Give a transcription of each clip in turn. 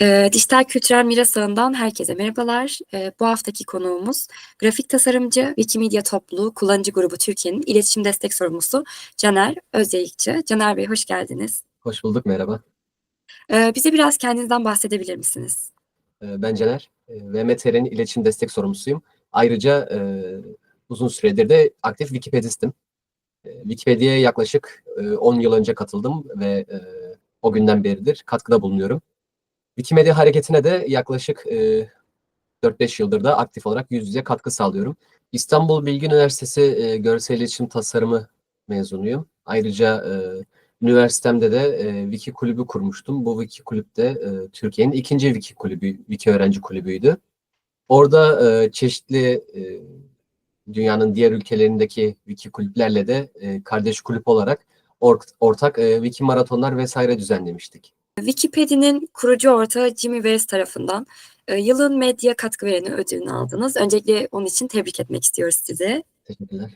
Eee, Dijital Kültürel Miras Ağı'ndan herkese merhabalar. Eee, bu haftaki konuğumuz grafik tasarımcı, Wikimedia Topluluğu Kullanıcı Grubu Türkiye'nin iletişim destek sorumlusu Caner Özyayıkçı. Caner Bey hoş geldiniz. Hoş bulduk, merhaba. Eee, bize biraz kendinizden bahsedebilir misiniz? Eee, ben Caner, VMTR'nin iletişim destek sorumlusuyum. Ayrıca eee, uzun süredir de aktif Wikipedistim. Eee, Wikipedia'ya yaklaşık eee, 10 yıl önce katıldım ve eee, o günden beridir katkıda bulunuyorum. Wikimedia hareketine de yaklaşık eee 4-5 yıldır da aktif olarak yüz yüze katkı sağlıyorum. İstanbul Bilgi Üniversitesi Görsel İletişim Tasarımı mezunuyum. Ayrıca üniversitemde de Wiki kulübü kurmuştum. Bu Wiki kulüp de Türkiye'nin ikinci Wiki kulübü, Wiki öğrenci kulübüydü. Orada çeşitli dünyanın diğer ülkelerindeki Wiki kulüplerle de eee, kardeş kulüp olarak or- ortak eee, Wiki maratonlar vesaire düzenlemiştik. Wikipedia'nın kurucu ortağı Jimmy Wales tarafından eee, yılın medya katkı vereni ödülünü aldınız. Öncelikle onun için tebrik etmek istiyoruz sizi. Teşekkürler.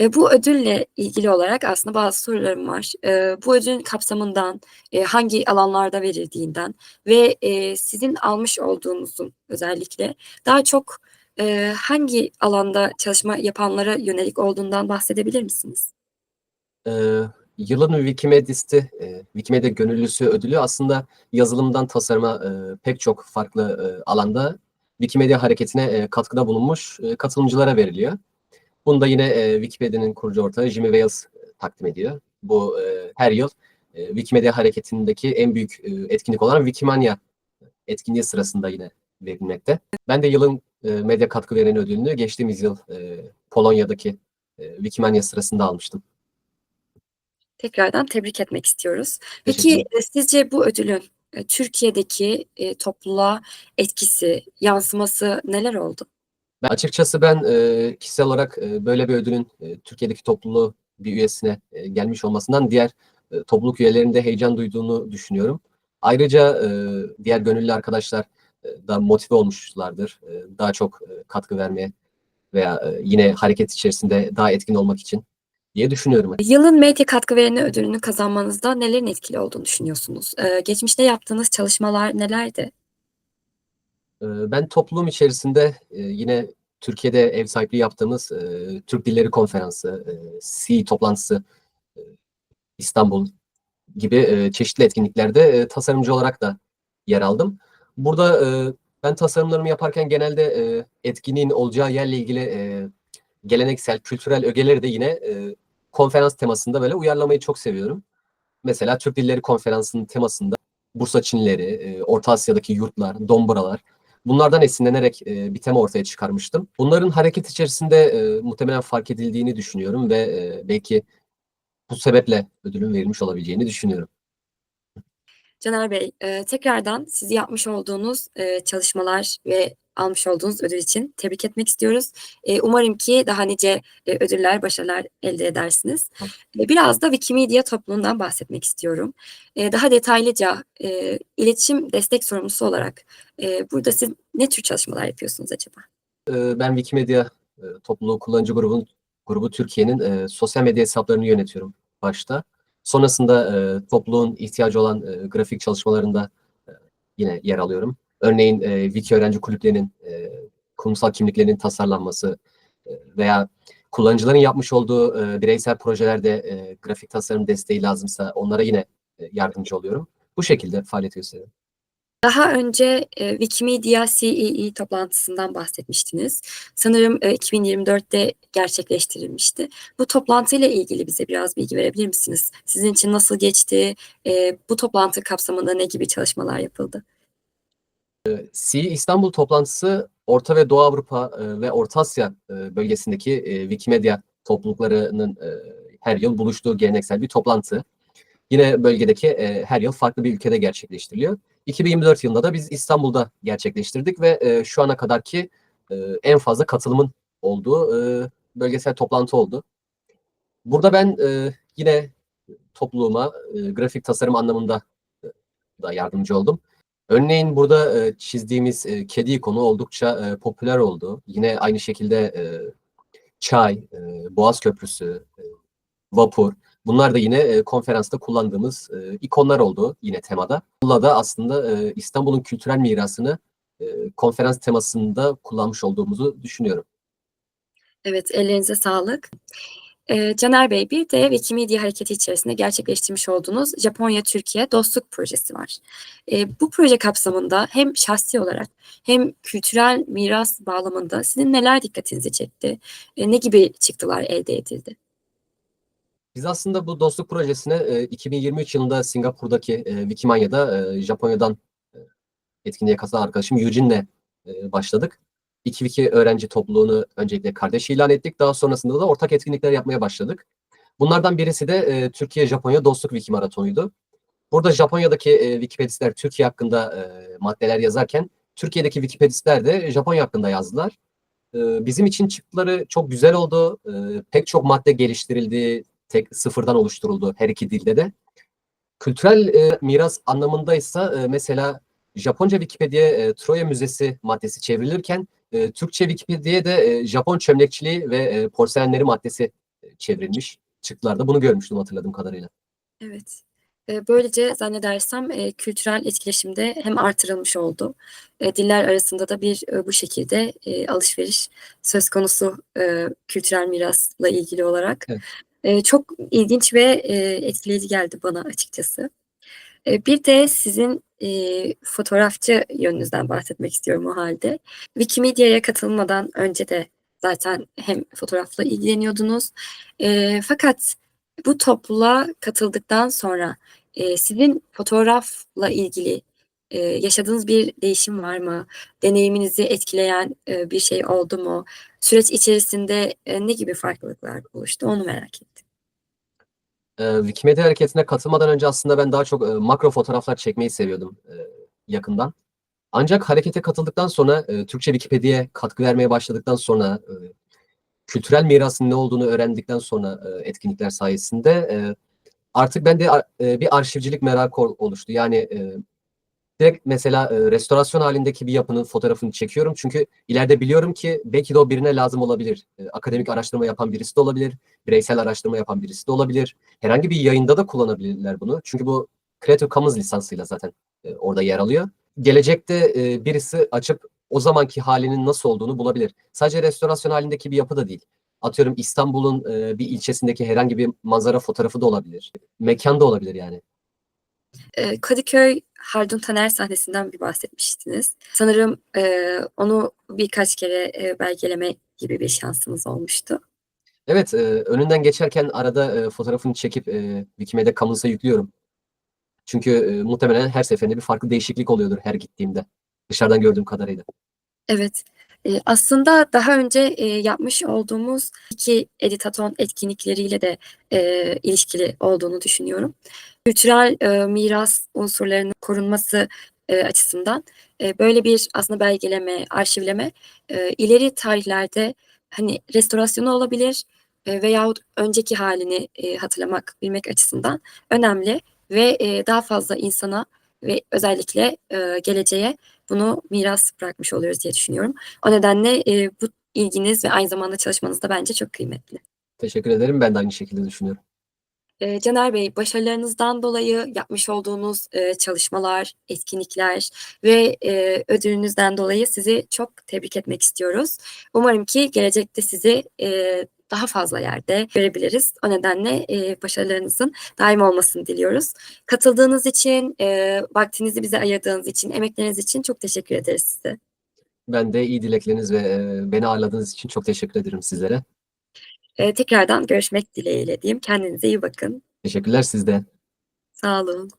E, bu ödülle ilgili olarak aslında bazı sorularım var. E, bu ödülün kapsamından, e, hangi alanlarda verildiğinden ve e, sizin almış olduğunuzun özellikle daha çok e, hangi alanda çalışma yapanlara yönelik olduğundan bahsedebilir misiniz? Eee, yılın Wikimedisti, eee, Wikimedia Gönüllüsü ödülü aslında yazılımdan tasarıma eee, pek çok farklı eee, alanda Wikimedia hareketine eee, katkıda bulunmuş eee, katılımcılara veriliyor. Bunu da yine eee, Wikipedia'nın kurucu ortağı Jimmy Wales eee, takdim ediyor. Bu eee, her yıl eee, Wikimedia hareketindeki en büyük eee, etkinlik olan Wikimania etkinliği sırasında yine verilmekte. Ben de yılın eee, medya katkı vereni ödülünü geçtiğimiz yıl eee, Polonya'daki eee, Wikimania sırasında almıştım. Tekrardan tebrik etmek istiyoruz. Peki e, sizce bu ödülün e, Türkiye'deki e, topluluğa etkisi, yansıması neler oldu? Ben açıkçası ben kişisel olarak böyle bir ödülün Türkiye'deki topluluğu bir üyesine gelmiş olmasından diğer topluluk üyelerinin de heyecan duyduğunu düşünüyorum. Ayrıca diğer gönüllü arkadaşlar da motive olmuşlardır. Eee, daha çok eee, katkı vermeye veya eee, yine hareket içerisinde daha etkin olmak için diye düşünüyorum. Yılın medya katkı vereni ödülünü kazanmanızda nelerin etkili olduğunu düşünüyorsunuz? Eee, geçmişte yaptığınız çalışmalar nelerdi? Eee, ben topluluğum içerisinde eee, yine Türkiye'de ev sahipliği yaptığımız Türk Dilleri Konferansı, Cİ toplantısı, İstanbul gibi çeşitli etkinliklerde tasarımcı olarak da yer aldım. Burada eee, ben tasarımlarımı yaparken genelde eee, etkinliğin olacağı yerle ilgili eee, geleneksel, kültürel ögeleri de yine eee, konferans temasında böyle uyarlamayı çok seviyorum. Mesela Türk Dilleri Konferansı'nın temasında Bursa Çinleri, eee, Orta Asya'daki yurtlar, dombralar bunlardan esinlenerek eee, bir tema ortaya çıkarmıştım. Bunların hareket içerisinde eee, muhtemelen fark edildiğini düşünüyorum ve eee, belki bu sebeple ödülün verilmiş olabileceğini düşünüyorum. Caner Bey, eee, tekrardan sizi yapmış olduğunuz eee, çalışmalar ve almış olduğunuz ödül için tebrik etmek istiyoruz. Eee, umarım ki daha nice eee, ödüller, başarılar elde edersiniz. Eee, biraz da Wikimedia topluluğundan bahsetmek istiyorum. Eee, daha detaylıca eee, iletişim destek sorumlusu olarak eee, burada siz ne tür çalışmalar yapıyorsunuz acaba? Eee, ben Wikimedia eee, topluluğu kullanıcı grubun grubu Türkiye'nin eee, sosyal medya hesaplarını yönetiyorum başta. Sonrasında eee, topluluğun ihtiyacı olan eee, grafik çalışmalarında eee, yine yer alıyorum. Örneğin eee, Wiki öğrenci kulüplerinin eee, kurumsal kimliklerinin tasarlanması eee, veya kullanıcıların yapmış olduğu eee, bireysel projelerde eee, grafik tasarım desteği lazımsa onlara yine eee, yardımcı oluyorum. Bu şekilde faaliyet gösteriyorum. Daha önce eee, Wikimedia CEE toplantısından bahsetmiştiniz. Sanırım eee, 2024'te gerçekleştirilmişti. Bu toplantıyla ilgili bize biraz bilgi verebilir misiniz? Sizin için nasıl geçti? Eee, bu toplantı kapsamında ne gibi çalışmalar yapıldı? Cİ İstanbul toplantısı Orta ve Doğu Avrupa e, ve Orta Asya e, bölgesindeki e, Wikimedia topluluklarının e, her yıl buluştuğu geleneksel bir toplantı. Yine bölgedeki e, her yıl farklı bir ülkede gerçekleştiriliyor. 2024 yılında da biz İstanbul'da gerçekleştirdik ve e, şu ana kadarki e, en fazla katılımın olduğu e, bölgesel toplantı oldu. Burada ben e, yine topluluğuma e, grafik tasarım anlamında e, da yardımcı oldum. Örneğin burada e, çizdiğimiz e, kedi ikonu oldukça e, popüler oldu. Yine aynı şekilde e, çay, e, Boğaz Köprüsü, e, vapur Bunlar da yine e, konferansta kullandığımız e, ikonlar oldu yine temada. Bununla da aslında e, İstanbul'un kültürel mirasını e, konferans temasında kullanmış olduğumuzu düşünüyorum. Evet, ellerinize sağlık. Eee, Caner Bey, bir de Wikimedia hareketi içerisinde gerçekleştirmiş olduğunuz Japonya-Türkiye dostluk projesi var. Eee, bu proje kapsamında hem şahsi olarak hem kültürel miras bağlamında sizin neler dikkatinizi çekti? Eee, ne gibi çıktılar elde edildi? Biz aslında bu dostluk projesine e, 2023 yılında Singapur'daki e, Wikimania'da e, Japonya'dan e, etkinliğe katılan arkadaşım Eugene'le e, başladık. İki Wiki öğrenci topluluğunu öncelikle kardeş ilan ettik. Daha sonrasında da ortak etkinlikler yapmaya başladık. Bunlardan birisi de e, Türkiye-Japonya Dostluk Wiki Maratonu'ydu. Burada Japonya'daki e, Wikipedistler Türkiye hakkında e, maddeler yazarken Türkiye'deki Wikipedistler de Japonya hakkında yazdılar. E, bizim için çıktıları çok güzel oldu. E, pek çok madde geliştirildi, tek sıfırdan oluşturuldu her iki dilde de. Kültürel e, miras anlamındaysa e, mesela Japonca Wikipedia e, Troya Müzesi maddesi çevrilirken e, Türkçe Wikipedia'ya da e, Japon çömlekçiliği ve e, porselenleri maddesi e, çevrilmiş çıktılarda. Bunu görmüştüm hatırladığım kadarıyla. Evet. Eee, böylece zannedersem, eee, kültürel etkileşim de hem artırılmış oldu. Eee, diller arasında da bir, eee, bu şekilde, eee, alışveriş söz konusu, eee, kültürel mirasla ilgili olarak. Evet. Eee, çok ilginç ve, eee, etkileyici geldi bana açıkçası. Eee, bir de sizin, eee, fotoğrafçı yönünüzden bahsetmek istiyorum o hâlde. Wikimedia'ya katılmadan önce de zaten hem fotoğrafla ilgileniyordunuz. Eee, fakat bu topluluğa katıldıktan sonra, eee, sizin fotoğrafla ilgili, eee, yaşadığınız bir değişim var mı? Deneyiminizi etkileyen, eee, bir şey oldu mu? Süreç içerisinde, eee, ne gibi farklılıklar oluştu? Onu merak ettim. Eee, Wikimedia hareketine katılmadan önce aslında ben daha çok, eee, makro fotoğraflar çekmeyi seviyordum, eee, yakından. Ancak harekete katıldıktan sonra, Türkçe Wikipedia'ya katkı vermeye başladıktan sonra, kültürel mirasın ne olduğunu öğrendikten sonra, etkinlikler sayesinde, artık bende eee, bir arşivcilik merakı ol oluştu. Yani, direkt mesela, eee, restorasyon hâlindeki bir yapının fotoğrafını çekiyorum. Çünkü ileride biliyorum ki belki de o birine lazım olabilir. Eee, akademik araştırma yapan birisi de olabilir, bireysel araştırma yapan birisi de olabilir. Herhangi bir yayında da kullanabilirler bunu. Çünkü bu Creative Commons lisansıyla zaten, eee, orada yer alıyor. Gelecekte, eee, birisi açıp o zamanki hâlinin nasıl olduğunu bulabilir. Sadece restorasyon hâlindeki bir yapı da değil. Atıyorum İstanbul'un, eee, bir ilçesindeki herhangi bir manzara fotoğrafı da olabilir. Mekân da olabilir yani. Eee, Kadıköy Haldun Taner sahnesinden bir bahsetmiştiniz. Sanırım, eee, onu birkaç kere, eee, belgeleme gibi bir şansınız olmuştu. Evet, eee, önünden geçerken arada, eee, fotoğrafını çekip, eee, Wikimedia Commons'a yüklüyorum. Çünkü, eee, muhtemelen her seferinde bir farklı değişiklik oluyordur her gittiğimde. Dışarıdan gördüğüm kadarıyla. Evet. Eee, aslında daha önce, eee, yapmış olduğumuz 2 Editaton etkinlikleriyle de, eee, ilişkili olduğunu düşünüyorum. Kültürel, eee, miras unsurlarının korunması, eee, açısından, eee, böyle bir aslında belgeleme, arşivleme, eee, ileri tarihlerde, hani, restorasyonu olabilir, eee, veyahut önceki hâlini, eee, hatırlamak, bilmek açısından önemli ve, eee, daha fazla insana ve özellikle, eee, geleceğe bunu miras bırakmış oluyoruz diye düşünüyorum. O nedenle, eee, bu ilginiz ve aynı zamanda çalışmanız da bence çok kıymetli. Teşekkür ederim. Ben de aynı şekilde düşünüyorum. Eee, Caner Bey, başarılarınızdan dolayı yapmış olduğunuz, eee, çalışmalar, etkinlikler ve, eee, ödülünüzden dolayı sizi çok tebrik etmek istiyoruz. Umarım ki gelecekte sizi, eee, daha fazla yerde görebiliriz. O nedenle, eee, başarılarınızın daim olmasını diliyoruz. Katıldığınız için, eee, vaktinizi bize ayırdığınız için, emekleriniz için çok teşekkür ederiz size. Ben de iyi dilekleriniz ve, eee, beni ağırladığınız için çok teşekkür ederim sizlere. Eee, tekrardan görüşmek dileğiyle diyeyim. Kendinize iyi bakın. Teşekkürler, siz de. Sağ olun.